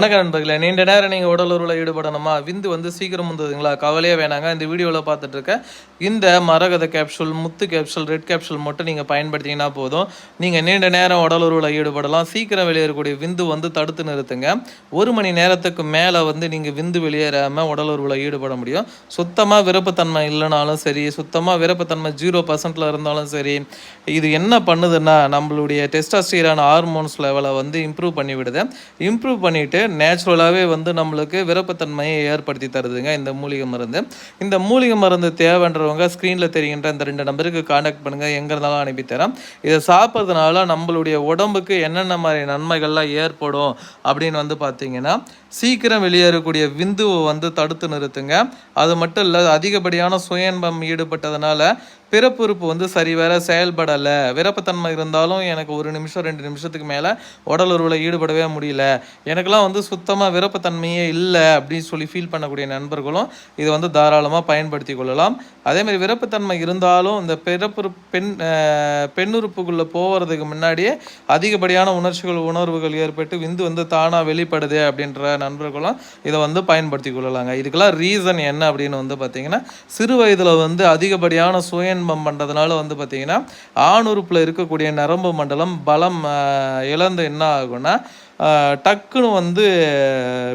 வணக்கம் நண்பர்களே. நீண்ட நேரம் நீங்கள் உடல் ஈடுபடணுமா? விந்து வந்து சீக்கிரம் வந்ததுங்களா? கவலையே வேணாங்க. இந்த வீடியோவில் பார்த்துட்டு இருக்க இந்த மரகத கேப்சூல் முத்து கேப்சூல் ரெட் கேப்சூல் மட்டும் நீங்கள் பயன்படுத்திங்கன்னா போதும். நீங்கள் நீண்ட நேரம் உடல் ஈடுபடலாம். சீக்கிரம் வெளியேறக்கூடிய விந்து வந்து தடுத்து நிறுத்துங்க. ஒரு மணி நேரத்துக்கு மேலே வந்து நீங்கள் விந்து வெளியேறாமல் உடல் ஈடுபட முடியும். சுத்தமாக விருப்பத்தன்மை இல்லைனாலும் சரி சுத்தமாக விருப்பத்தன்மை ஜீரோ பர்சன்டில் இருந்தாலும் சரி இது என்ன பண்ணுதுன்னா நம்மளுடைய டெஸ்டாஸ்டீரான ஹார்மோன்ஸ் லெவலை வந்து இம்ப்ரூவ் பண்ணிவிடுது. இம்ப்ரூவ் பண்ணிவிட்டு நேச்சுரலாகவே வந்து நம்மளுக்கு விருப்பத்தன்மையை ஏற்படுத்தி தருதுங்க இந்த மூலிகை மருந்து. இந்த மூலிகை மருந்து தேவைன்றவங்க ஸ்க்ரீனில் தெரிகின்ற இந்த ரெண்டு நம்பருக்கு காண்டாக்ட் பண்ணுங்கள் எங்கே இருந்தாலும் அனுப்பி தரேன். இதை சாப்பிட்றதுனால நம்மளுடைய உடம்புக்கு என்னென்ன மாதிரி நன்மைகள்லாம் ஏற்படும் அப்படின்னு வந்து பார்த்தீங்கன்னா சீக்கிரம் வெளியேறக்கூடிய விந்துவை வந்து தடுத்து நிறுத்துங்க. அது மட்டும் இல்லை அதிகப்படியான சுயன்பம் ஈடுபட்டதுனால பிறப்புறுப்பு வந்து சரிவர செயல்படலை. விரப்பத்தன்மை இருந்தாலும் எனக்கு ஒரு நிமிஷம் ரெண்டு நிமிஷத்துக்கு மேலே உடல் உறவில் ஈடுபடவே முடியல. எனக்கெல்லாம் வந்து சுத்தமாக விருப்பத்தன்மையே இல்லை அப்படின்னு சொல்லி ஃபீல் பண்ணக்கூடிய நண்பர்களும் இதை வந்து தாராளமாக பயன்படுத்தி கொள்ளலாம். அதேமாதிரி விருப்பத்தன்மை இருந்தாலும் இந்த பிறப்பு பெண் பெண்ணுறுப்புக்குள்ளே போகிறதுக்கு முன்னாடியே அதிகப்படியான உணர்ச்சிகள் உணர்வுகள் ஏற்பட்டு விந்து வந்து தானாக வெளிப்படுது அப்படின்ற நண்பர்களும் இதை வந்து பயன்படுத்தி கொள்ளலாங்க. இதுக்கெல்லாம் ரீசன் என்ன அப்படின்னு வந்து பார்த்தீங்கன்னா சிறு வயதில் வந்து அதிகப்படியான சுயன்பம் பண்ணுறதுனால வந்து பார்த்திங்கன்னா ஆணுறுப்பில் இருக்கக்கூடிய நரம்பு மண்டலம் பலம் இழந்து என்ன ஆகும்னா டக்குன்னு வந்து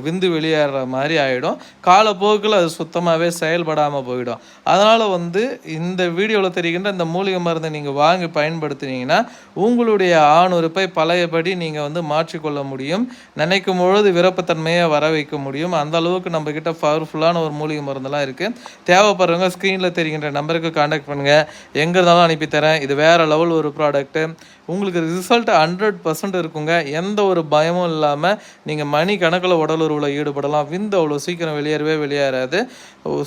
விந்து வெளியேற மாதிரி ஆகிடும் காலப்போக்கில் அது சுத்தமாகவே செயல்படாமல் போயிடும். அதனால் வந்து இந்த வீடியோவில் தெரிகின்ற இந்த மூலிகை மருந்தை நீங்கள் வாங்கி பயன்படுத்தினீங்கன்னா உங்களுடைய ஆணுறுப்பை பழையபடி நீங்கள் வந்து மாற்றிக்கொள்ள முடியும். நினைக்கும் பொழுது விருப்பத்தன்மையை வர வைக்க முடியும். அந்த அளவுக்கு நம்ம கிட்ட பவர்ஃபுல்லான ஒரு மூலிகை மருந்தெல்லாம் இருக்குது தேவைப்படுறவங்க ஸ்க்ரீனில் தெரிகின்ற நம்பருக்கு காண்டாக்ட் பண்ணுங்கள் எங்கே இருந்தாலும் அனுப்பி தரேன். இது வேறு லெவல் ஒரு ப்ராடக்ட்டு உங்களுக்கு ரிசல்ட் ஹண்ட்ரட் பர்சன்ட் இருக்குங்க. எந்த ஒரு பயம் பயமும் இல்லாமல் நீங்கள் மணி கணக்கில் உடலுறவில் ஈடுபடலாம். விந்து அவ்வளோ சீக்கிரம் வெளியேறவே வெளியேறாது.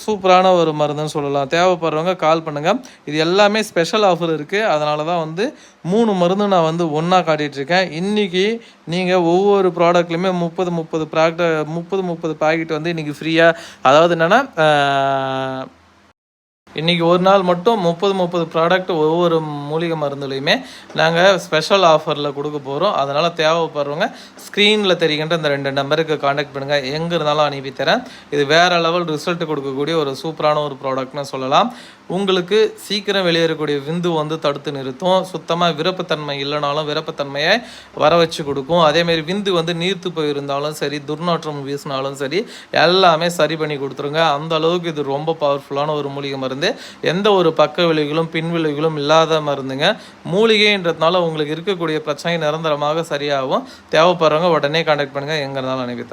சூப்பரான ஒரு மருந்துன்னு சொல்லலாம். தேவைப்படுறவங்க கால் பண்ணுங்கள் இது எல்லாமே ஸ்பெஷல் ஆஃபர் இருக்குது அதனால தான் வந்து மூணு மருந்து நான் வந்து ஒன்றா காட்டிகிட்ருக்கேன் இன்றைக்கி நீங்கள் ஒவ்வொரு ப்ராடக்ட்லையுமே முப்பது முப்பது ப்ராடக்ட் முப்பது முப்பது பாக்கெட் வந்து இன்றைக்கி ஃப்ரீயாக அதாவது என்னென்னா இன்றைக்கி ஒரு நாள் மட்டும் முப்பது முப்பது ப்ராடக்ட் ஒவ்வொரு மூலிகை மருந்துலையுமே நாங்கள் ஸ்பெஷல் ஆஃபரில் கொடுக்க போகிறோம் அதனால் தேவைப்படுறவங்க ஸ்க்ரீனில் தெரிகின்ற இந்த ரெண்டு நம்பருக்கு காண்டாக்ட் பண்ணுங்கள் எங்கே இருந்தாலும் அனுப்பி தரேன். இது வேறு லெவல் ரிசல்ட் கொடுக்கக்கூடிய ஒரு சூப்பரான ஒரு ப்ராடக்ட்னு சொல்லலாம். உங்களுக்கு சீக்கிரம் வெளியேறக்கூடிய விந்து வந்து தடுத்து நிறுத்தும். சுத்தமாக விருப்பத்தன்மை இல்லைனாலும் விருப்பத்தன்மையை வர வச்சு கொடுக்கும். அதேமாரி விந்து வந்து நீர்த்து போயிருந்தாலும் சரி துர்நாற்றம் வீசினாலும் சரி எல்லாமே சரி பண்ணி கொடுத்துருங்க. அந்த அளவுக்கு இது ரொம்ப பவர்ஃபுல்லான ஒரு மூலிகை மருந்து எந்த ஒரு பக்க விளைவுகளும் பின் விளைவுகளும் இல்லாத மருந்துங்க. மூலிகைன்றதுனால உங்களுக்கு இருக்கக்கூடிய பிரச்சனை நிரந்தரமாக சரியாகும். தேவைப்படுறவங்க உடனே கான்டாக்ட் பண்ணுங்கள் எங்கே இருந்தாலும் அனுப்பி